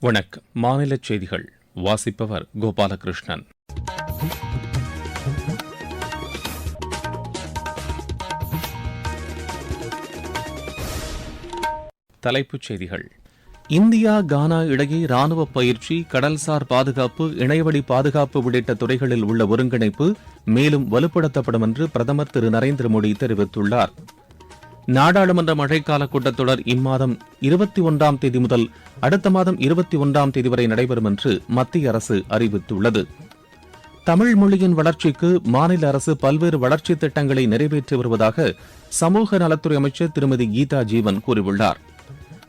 வணக்கம். மாநில செய்திகள். வாசிப்பவர் கோபாலகிருஷ்ணன். தலைப்புச் செய்திகள். இந்தியா கானா இடையே ராணுவ பயிற்சி கடல்சார் பாதுகாப்பு இணையவழி பாதுகாப்பு உள்ளிட்ட துறைகளில் உள்ள ஒருங்கிணைப்பு மேலும் வலுப்படுத்தப்படும் என்று பிரதமர் திரு நரேந்திர மோடி தெரிவித்துள்ளார். நாடாளுமன்ற மழைக்கால கூட்டத்தொடர் இம்மாதம் இருபத்தி ஒன்றாம் தேதி முதல் அடுத்த மாதம் இருபத்தி ஒன்றாம் தேதி வரை நடைபெறும் என்று மத்திய அரசு அறிவித்துள்ளது. தமிழ் மொழியின் வளர்ச்சிக்கு மாநில அரசு பல்வேறு வளர்ச்சி திட்டங்களை நிறைவேற்றி வருவதாக சமூக நலத்துறை அமைச்சர் திருமதி கீதா ஜீவன் கூறியுள்ளார்.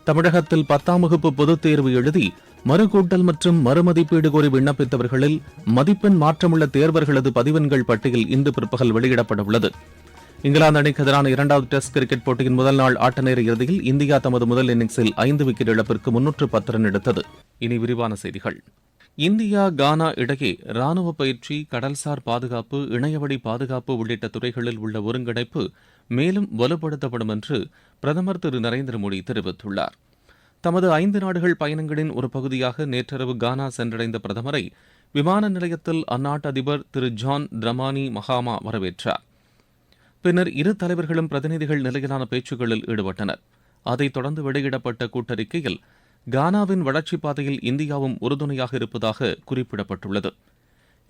தமிழகத்தில் பத்தாம் வகுப்பு பொதுத் தேர்வு எழுதி மறுகூட்டல் மற்றும் மறுமதிப்பீடு கோரி விண்ணப்பித்தவர்களில் மதிப்பெண் மாற்றமுள்ள தேர்வர்களது பதிவெண்கள் பட்டியல் இன்று பிற்பகல் வெளியிடப்பட உள்ளது இங்கிலாந்து அணிக்கு எதிரான இரண்டாவது டெஸ்ட் கிரிக்கெட் போட்டியின் முதல் நாள் ஆட்ட நேர இறுதியில் இந்தியா தமது முதல் இன்னிங்ஸில் ஐந்து விக்கெட் இழப்பிற்கு முன்னூற்று பத்து ரன் எடுத்தது. இனி விரிவான செய்திகள். இந்தியா கானா இடையே ராணுவ பயிற்சி கடல்சார் பாதுகாப்பு இணையவழி பாதுகாப்பு உள்ளிட்ட துறைகளில் உள்ள ஒருங்கிணைப்பு மேலும் வலுப்படுத்தப்படும் என்று பிரதமர் திரு நரேந்திர மோடி தெரிவித்துள்ளார். தமது ஐந்து நாடுகள் பயணங்களின் ஒரு பகுதியாக நேற்றிரவு கானா சென்றடைந்த பிரதமரை விமான நிலையத்தில் அந்நாட்டு அதிபர் திரு ஜான் திரமானி மகாமா வரவேற்றார். பின்னர் இரு தலைவர்களும் பிரதிநிதிகள் நிலையிலான பேச்சுக்களில் ஈடுபட்டனர். அதைத் தொடர்ந்து வெளியிடப்பட்ட கூட்டறிக்கையில் கானாவின் வளர்ச்சிப் பாதையில் இந்தியாவும் உறுதுணையாக இருப்பதாக குறிப்பிடப்பட்டுள்ளது.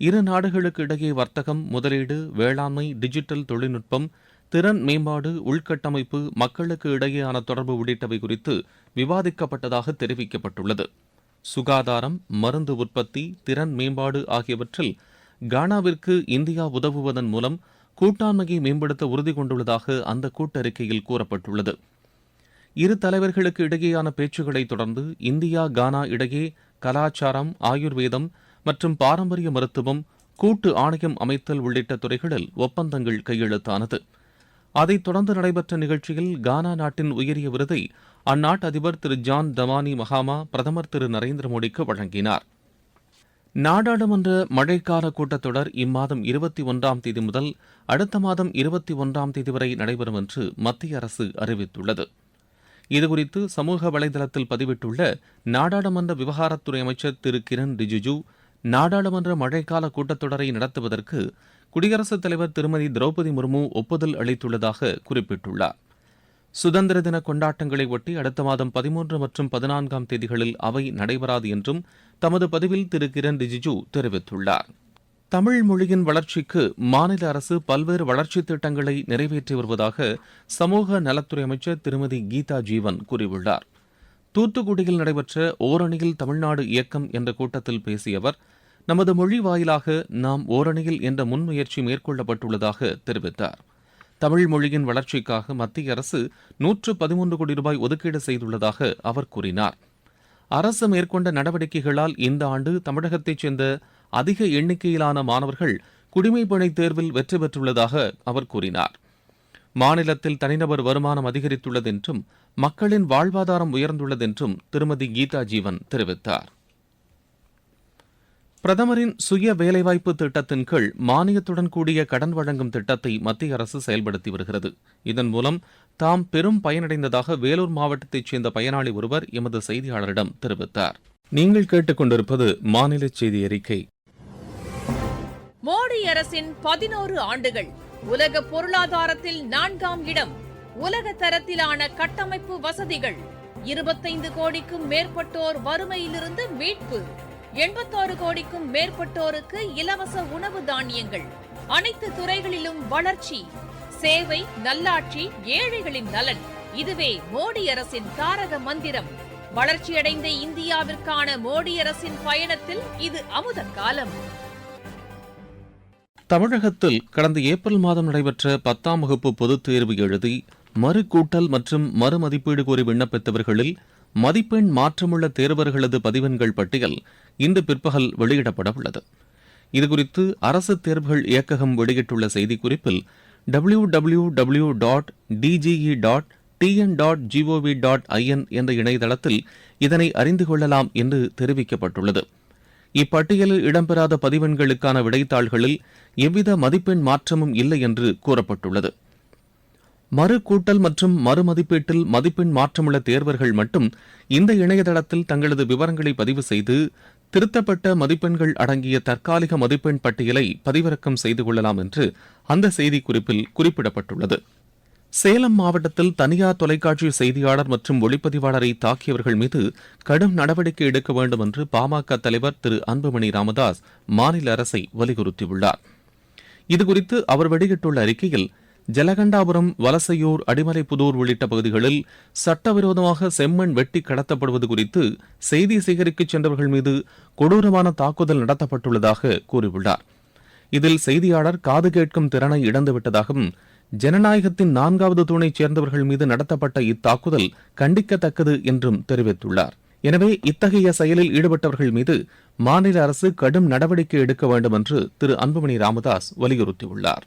இரு நாடுகளுக்கு இடையே வர்த்தகம் முதலீடு வேளாண்மை டிஜிட்டல் தொழில்நுட்பம் திறன் மேம்பாடு உள்கட்டமைப்பு மக்களுக்கு இடையேயான தொடர்பு உள்ளிட்டவை குறித்து விவாதிக்கப்பட்டதாக தெரிவிக்கப்பட்டுள்ளது. சுகாதாரம் மருந்து உற்பத்தி திறன் மேம்பாடு ஆகியவற்றில் கானாவிற்கு இந்தியா உதவுவதன் மூலம் கூட்டாண்மையை மேம்படுத்த உறுதி கொண்டுள்ளதாக அந்த கூட்டறிக்கையில் கூறப்பட்டுள்ளது. இரு தலைவர்களுக்கு இடையேயான பேச்சுக்களை தொடர்ந்து இந்தியா கானா இடையே கலாச்சாரம் ஆயுர்வேதம் மற்றும் பாரம்பரிய மருத்துவம் கூட்டு ஆணையம் அமைத்தல் உள்ளிட்ட துறைகளில் ஒப்பந்தங்கள் கையெழுத்தானது. அதைத் தொடர்ந்து நடைபெற்ற நிகழ்ச்சியில் கானா நாட்டின் உயரிய விருதை அந்நாட்டு அதிபர் திரு ஜான் தமானி மகாமா பிரதமர் திரு நரேந்திர மோடிக்கு வழங்கினார். நாடாளுமன்ற மழைக்கால கூட்டத்தொடர் இம்மாதம் இருபத்தி ஒன்றாம் தேதி முதல் அடுத்த மாதம் இருபத்தி ஒன்றாம் தேதி வரை நடைபெறும் என்று மத்திய அரசு அறிவித்துள்ளது. இதுகுறித்து சமூக வலைதளத்தில் பதிவிட்டுள்ள நாடாளுமன்ற விவகாரத்துறை அமைச்சர் திரு கிரண் ரிஜிஜு நாடாளுமன்ற மழைக்கால கூட்டத்தொடரை நடத்துவதற்கு குடியரசுத் தலைவர் திருமதி திரௌபதி முர்மு ஒப்புதல் அளித்துள்ளதாக குறிப்பிட்டுள்ளார். சுதந்திர தின கொண்டாட்டங்களை ஒட்டி அடுத்த மாதம் பதிமூன்று மற்றும் பதினான்காம் தேதிகளில் அவை நடைபெறாது என்றும் தமது பதிவில் திரு கிரண் ரிஜிஜு தெரிவித்துள்ளார். தமிழ் மொழியின் வளர்ச்சிக்கு மாநில அரசு பல்வேறு வளர்ச்சித் திட்டங்களை நிறைவேற்றி வருவதாக சமூக நலத்துறை அமைச்சர் திருமதி கீதா ஜீவன் கூறியுள்ளார். தூத்துக்குடியில் நடைபெற்ற ஓரணியில் தமிழ்நாடு இயக்கம் என்ற கூட்டத்தில் பேசிய அவர் நமது மொழி வாயிலாக நாம் ஓரணியில் என்ற முன்முயற்சி மேற்கொள்ளப்பட்டுள்ளதாக தெரிவித்தார். தமிழ் மொழியின் வளர்ச்சிக்காக மத்திய அரசு நூற்று பதிமூன்று கோடி ரூபாய் ஒதுக்கீடு செய்துள்ளதாக அவர் கூறினார். அரசு மேற்கொண்ட நடவடிக்கைகளால் இந்த ஆண்டு தமிழகத்தைச் சேர்ந்த அதிக எண்ணிக்கையிலான மாணவர்கள் குடிமைப்பணி தேர்வில் வெற்றி பெற்றுள்ளதாக அவர் கூறினார். மாநிலத்தில் தனிநபர் வருமானம் அதிகரித்துள்ளது என்றும் மக்களின் வாழ்வாதாரம் உயர்ந்துள்ளது என்றும் திருமதி கீதா ஜீவன் தெரிவித்தார். பிரதமரின் சுய வேலைவாய்ப்பு திட்டத்தின் கீழ் மானியத்துடன் கூடிய கடன் வழங்கும் திட்டத்தை மத்திய அரசு செயல்படுத்தி வருகிறது. இதன் மூலம் தாம் பெரும் பயனடைந்ததாக வேலூர் மாவட்டத்தைச் சேர்ந்த பயனாளி ஒருவர் எமது செய்தியாளரிடம் தெரிவித்தார். நீங்கள் கேட்டுக்கொண்டிருப்பது மாநில செய்தி அறிக்கை. மோடி அரசின் பதினோரு ஆண்டுகள் உலக பொருளாதாரத்தில் நான்காம் இடம் உலக தரத்திலான கட்டமைப்பு வசதிகள் இருபத்தைந்து கோடிக்கும் மேற்பட்டோர் வறுமையிலிருந்து மீட்பு. எண்பத்தாறு கோடிக்கும் மேற்பட்டோருக்கு இலவச உணவு தானியங்கள். அனைத்து துறைகளிலும் வளர்ச்சி சேவை நல்லாட்சி ஏழைகளின் நலன். இதுவே மோடி அரசின் தாரக மந்திரம். வளர்ச்சியடைந்த இந்தியாவிற்கான மோடி அரசின் பயணத்தில் இது அமுத காலம். தமிழகத்தில் கடந்த ஏப்ரல் மாதம் நடைபெற்ற பத்தாம் வகுப்பு பொதுத் தேர்வு எழுதி மறுகூட்டல் மற்றும் மறுமதிப்பீடு கோரி விண்ணப்பித்தவர்களில் மதிப்பெண் மாற்றமுள்ள தேர்வர்களது பதிவெண்கள் பட்டியல் இன்று பிற்பகல் வெளியிடப்பட உள்ளது இதுகுறித்து அரசு தேர்வுகள் இயக்ககம் வெளியிட்டுள்ள செய்திக்குறிப்பில் W W W dot DGE dot TN dot gov dot IN என்ற இணையதளத்தில் இதனை அறிந்து கொள்ளலாம் என்று தெரிவிக்கப்பட்டுள்ளது. இப்பட்டியலில் இடம்பெறாத பதிவெண்களுக்கான விடைத்தாள்களில் எவ்வித மதிப்பெண் மாற்றமும் இல்லை என்று கூறப்பட்டுள்ளது. மறு கூட்டல் மற்றும் மறுமதிப்பீட்டில் மதிப்பெண் மாற்றமுள்ள தேர்வர்கள் மட்டும் இந்த இணையதளத்தில் தங்களது விவரங்களை பதிவு செய்து திருத்தப்பட்ட மதிப்பெண்கள் அடங்கிய தற்காலிக மதிப்பெண் பட்டியலை பதிவிறக்கம் செய்து கொள்ளலாம் என்று அந்த செய்திக்குறிப்பில் குறிப்பிடப்பட்டுள்ளது. சேலம் மாவட்டத்தில் தனியார் தொலைக்காட்சி செய்தியாளர் மற்றும் ஒளிப்பதிவாளரை தாக்கியவர்கள் மீது கடும் நடவடிக்கை எடுக்க வேண்டும் என்று பாமக தலைவர் திரு அன்புமணி ராமதாஸ் மாநில அரசை வலியுறுத்தியுள்ளார். இதுகுறித்து அவர் வெளியிட்டுள்ள அறிக்கையில் ஜலகண்டாபுரம் வலசையூர் அடிமலைப்புதூர் உள்ளிட்ட பகுதிகளில் சட்டவிரோதமாக செம்மண் வெட்டி கடத்தப்படுவது குறித்து செய்தி சேகரிக்கச் சென்றவர்கள் மீது கொடூரமான தாக்குதல் நடத்தப்பட்டுள்ளதாக கூறியுள்ளார். இதில் செய்தியாளர் காது கேட்கும் திறனை இழந்துவிட்டதாகவும் ஜனநாயகத்தின் நான்காவது தூணைச் சேர்ந்தவர்கள் மீது நடத்தப்பட்ட இத்தாக்குதல் கண்டிக்கத்தக்கது என்றும் தெரிவித்துள்ளார். எனவே இத்தகைய செயலில் ஈடுபட்டவர்கள் மீது மாநில அரசு கடும் நடவடிக்கை எடுக்க வேண்டும் என்று திரு. அன்புமணி ராமதாஸ் வலியுறுத்தியுள்ளார்.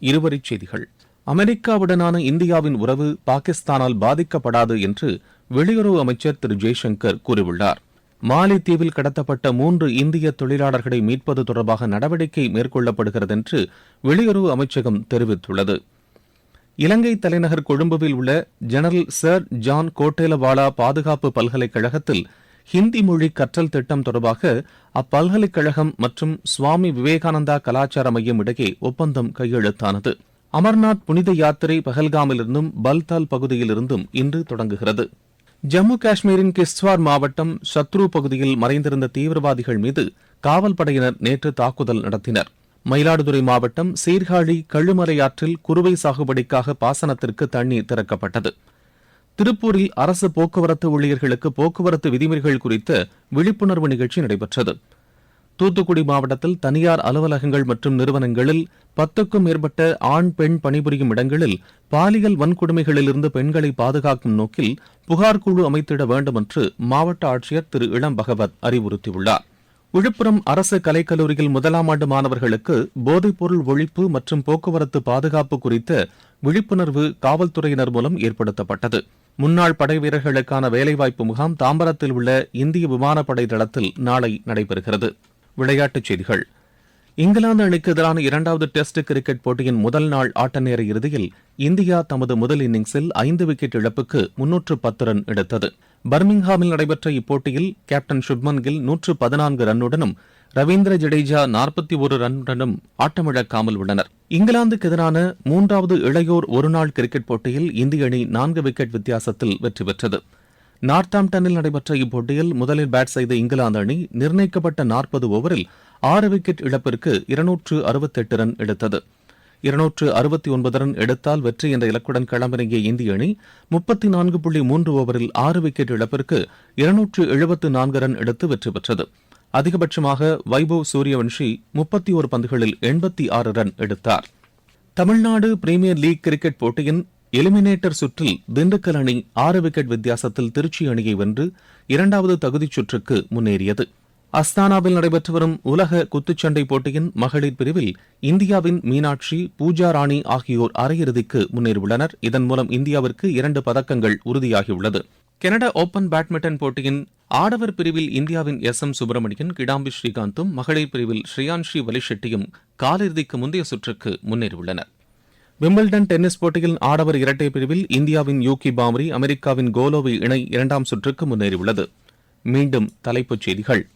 இருவரிச் செய்திகள். அமெரிக்காவுடனான இந்தியாவின் உறவு பாகிஸ்தானால் பாதிக்கப்படாது என்று வெளியுறவு அமைச்சர் திரு ஜெய்சங்கர் கூறியுள்ளார். மாலைத்தீவில் கடத்தப்பட்ட மூன்று இந்திய தொழிலாளர்களை மீட்பது தொடர்பாக நடவடிக்கை மேற்கொள்ளப்படுகிறது என்று வெளியுறவு அமைச்சகம் தெரிவித்துள்ளது. இலங்கை தலைநகர் கொழும்புவில் உள்ள ஜெனரல் சர் ஜான் கோட்டேலவாலா பாதுகாப்பு பல்கலைக்கழகத்தில் ஹிந்தி மொழி கற்றல் திட்டம் தொடர்பாக அப்பல்கலைக்கழகம் மற்றும் சுவாமி விவேகானந்தா கலாச்சார மையம் இடையே ஒப்பந்தம் கையெழுத்தானது. அமர்நாத் புனித யாத்திரை பஹல்காமிலிருந்தும் பல்தால் பகுதியிலிருந்தும் இன்று தொடங்குகிறது. ஜம்மு காஷ்மீரின் கிஸ்வார் மாவட்டம் சத்ரு பகுதியில் மறைந்திருந்த தீவிரவாதிகள் மீது காவல் படையினர் நேற்று தாக்குதல் நடத்தினர். மயிலாடுதுறை மாவட்டம் சீர்காழி கழுமலையாற்றில் குறுவை சாகுபடிக்காக பாசனத்திற்கு தண்ணீர் திறக்கப்பட்டது. திருப்பூரில் அரசு போக்குவரத்து ஊழியர்களுக்கு போக்குவரத்து விதிமுறைகள் குறித்த விழிப்புணர்வு நிகழ்ச்சி நடைபெற்றது. தூத்துக்குடி மாவட்டத்தில் தனியார் அலுவலகங்கள் மற்றும் நிறுவனங்களில் பத்துக்கும் மேற்பட்ட ஆண் பெண் பணிபுரியும் இடங்களில் பாலியல் வன்கொடுமைகளிலிருந்து பெண்களை பாதுகாக்கும் நோக்கில் புகார் குழு அமைத்திட வேண்டும் என்று மாவட்ட ஆட்சியர் திரு இளம் பகவத் அறிவுறுத்தியுள்ளார். விழுப்புரம் அரசு கலைக்கல்லூரியில் முதலாம் ஆண்டு மாணவர்களுக்கு போதைப்பொருள் ஒழிப்பு மற்றும் போக்குவரத்து பாதுகாப்பு குறித்த விழிப்புணர்வு காவல்துறையினர் மூலம் ஏற்படுத்தப்பட்டது. முன்னாள் படை வீரர்களுக்கான வேலைவாய்ப்பு முகாம் தாம்பரத்தில் உள்ள இந்திய விமானப்படை தளத்தில் நாளை நடைபெறுகிறது. விளையாட்டுச் செய்திகள். இங்கிலாந்து அணிக்கு எதிரான இரண்டாவது டெஸ்ட் கிரிக்கெட் போட்டியின் முதல் நாள் ஆட்ட நேர இறுதியில் இந்தியா தமது முதல் இன்னிங்ஸில் ஐந்து விக்கெட் இழப்புக்கு முன்னூற்று பத்து ரன் எடுத்தது. பர்மிங்ஹாமில் நடைபெற்ற இப்போட்டியில் கேப்டன் சுப்மன் கில் நூற்று பதினான்கு ரன்னுடனும் ரவீந்திர ஜடேஜா நாற்பத்தி ஒரு ரன்னுடனும் ஆட்டமிழக்காமல் உள்ளனர். இங்கிலாந்துக்கு எதிரான மூன்றாவது இளையோர் ஒருநாள் கிரிக்கெட் போட்டியில் இந்திய அணி நான்கு விக்கெட் வித்தியாசத்தில் வெற்றி பெற்றது. நார்த்தாம்டனில் நடைபெற்ற இப்போட்டியில் முதலில் பேட் செய்த இங்கிலாந்து அணி நிர்ணயிக்கப்பட்ட நாற்பது ஓவரில் ஆறு விக்கெட் இழப்பிற்கு இருநூற்று அறுபத்தெட்டு ரன் எடுத்தது. இருநூற்று அறுபத்தி ஒன்பது ரன் எடுத்தால் வெற்றி என்ற இலக்குடன் களமிறங்கிய இந்திய அணி முப்பத்தி நான்கு புள்ளி மூன்று ஓவரில் ஆறு விக்கெட் இழப்பிற்கு இருநூற்று எழுபத்து நான்கு ரன் எடுத்து வெற்றி பெற்றது. அதிகபட்சமாக வைபவ் சூரியவன்ஷி முப்பத்தி ஒரு பந்துகளில் எண்பத்தி ஆறு ரன் எடுத்தார். தமிழ்நாடு பிரீமியர் லீக் கிரிக்கெட் போட்டியின் எலிமினேட்டர் சுற்றில் திண்டுக்கல் அணி ஆறு விக்கெட் வித்தியாசத்தில் திருச்சி அணியை வென்று இரண்டாவது தகுதிச் சுற்றுக்கு முன்னேறியது. அஸ்தானாவில் நடைபெற்று வரும் உலக குத்துச்சண்டை போட்டியின் மகளிர் பிரிவில் இந்தியாவின் மீனாட்சி பூஜா ராணி ஆகியோர் அரையிறுதிக்கு முன்னேறியுள்ளனர். இதன் மூலம் இந்தியாவிற்கு இரண்டு பதக்கங்கள் உறுதியாகியுள்ளது. கனடா ஓபன் பேட்மிண்டன் போட்டியின் ஆடவர் பிரிவில் இந்தியாவின் எஸ் எம் சுப்பிரமணியன் கிடாம்பி ஸ்ரீகாந்தும் மகளிர் பிரிவில் ஸ்ரீயான்ஷி வலிஷெட்டியும் காலிறுதிக்கு முந்தைய சுற்றுக்கு முன்னேறியுள்ளனர். விம்பிள்டன் டென்னிஸ் போட்டியில் ஆடவர் இரட்டை பிரிவில் இந்தியாவின் யூகி பாம்ரி அமெரிக்காவின் கோலோவி இணை இரண்டாம் சுற்றுக்கு முன்னேறியுள்ளது. மீண்டும் தலைப்புச் செய்திகள்.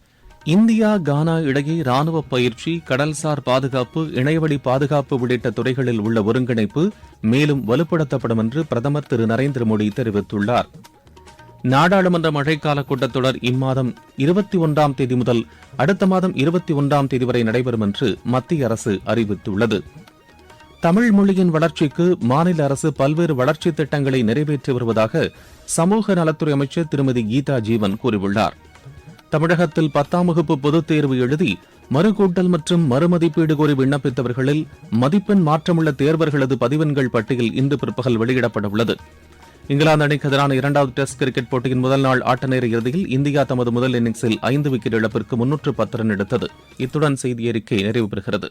இந்தியா கானா இடையே ராணுவ பயிற்சி கடல்சார் பாதுகாப்பு இணையவழி பாதுகாப்பு உள்ளிட்ட துறைகளில் உள்ள ஒருங்கிணைப்பு மேலும் வலுப்படுத்தப்படும் என்று பிரதமர் திரு. நரேந்திர மோடி தெரிவித்துள்ளார். நாடாளுமன்ற மழைக்கால கூட்டத்தொடர் இம்மாதம் இருபத்தி ஒன்றாம் தேதி முதல் அடுத்த மாதம் இருபத்தி ஒன்றாம் தேதி வரை நடைபெறும் என்று மத்திய அரசு அறிவித்துள்ளது. தமிழ் மொழியின் வளர்ச்சிக்கு மாநில அரசு பல்வேறு வளர்ச்சித் திட்டங்களை நிறைவேற்றி வருவதாக சமூக நலத்துறை அமைச்சர் திருமதி கீதா ஜீவன் கூறியுள்ளார். தமிழகத்தில் பத்தாம் வகுப்பு பொதுத் தேர்வு எழுதி மறுகூட்டல் மற்றும் மறுமதிப்பீடு கோரி விண்ணப்பித்தவர்களில் மதிப்பெண் மாற்றமுள்ள தேர்வர்களது பதிவெண்கள் பட்டியல் இன்று பிற்பகல் வெளியிடப்பட உள்ளது. இங்கிலாந்து அணிக்கு எதிரான இரண்டாவது டெஸ்ட் கிரிக்கெட் போட்டியின் முதல் நாள் ஆட்ட நேர இறுதியில் இந்தியா தமது முதல் இன்னிங்ஸில் ஐந்து விக்கெட் இழப்பிற்கு முன்னூற்று பத்து ரன் எடுத்தது. இத்துடன் செய்தி அறிக்கை நிறைவு பெறுகிறது